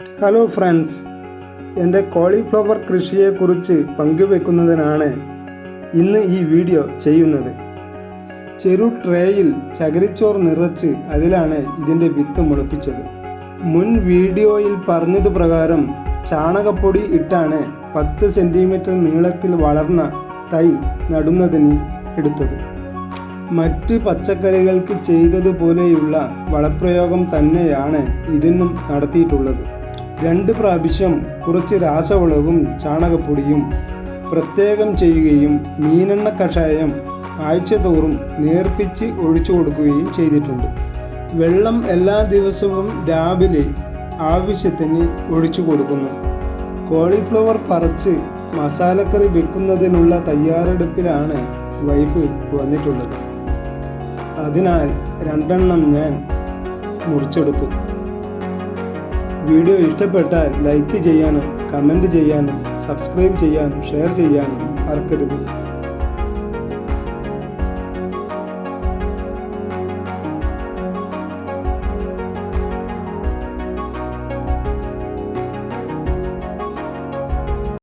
Hello friends എന്റെ cauliflower കൃഷിയെക്കുറിച്ച് പങ്കുവെക്കുന്നതിനാണ് ഇന്ന് ഈ വീഡിയോ ചെയ്യുന്നത്. ചെറു ട്രേയിൽ ചകിരിച്ചോർ നിറച്ച് അതിലാണ് ഇതിന്റെ വിത്ത് മുളപ്പിച്ചത്. മുൻ വീഡിയോയിൽ പറഞ്ഞതു പ്രകാരം ചാണകപ്പൊടി ഇട്ടാണ് പത്ത് സെന്റിമീറ്റർ നീളത്തിൽ വളർന്ന തൈ നടുന്നതിന് എടുത്തത്. മറ്റ് പച്ചക്കറികൾക്ക് ചെയ്തതുപോലെയുള്ള വളപ്രയോഗം തന്നെയാണ് ഇതിനും നടത്തിയിട്ടുള്ളത്. രണ്ട് പ്രാവശ്യം കുറച്ച് രാസവളവും ചാണകപ്പൊടിയും പ്രത്യേകം ചെയ്യുകയും മീനെണ്ണ കഷായം ആഴ്ചതോറും നേർപ്പിച്ച് ഒഴിച്ചു കൊടുക്കുകയും ചെയ്തിട്ടുണ്ട്. വെള്ളം എല്ലാ ദിവസവും രാവിലെ ആവശ്യത്തിന് ഒഴിച്ചു കൊടുക്കുന്നു. കോളിഫ്ലവർ പറിച്ച് മസാലക്കറി വെക്കുന്നതിനുള്ള തയ്യാറെടുപ്പിലാണ് വൈഫ് വന്നിട്ടുള്ളത്. അതിനാൽ രണ്ടെണ്ണം ഞാൻ മുറിച്ചെടുത്തു. വീഡിയോ ഇഷ്ടപ്പെട്ടാൽ ലൈക്ക് ചെയ്യാനും കമന്റ് ചെയ്യാനും സബ്സ്ക്രൈബ് ചെയ്യാനും ഷെയർ ചെയ്യാനും മറക്കരുത്.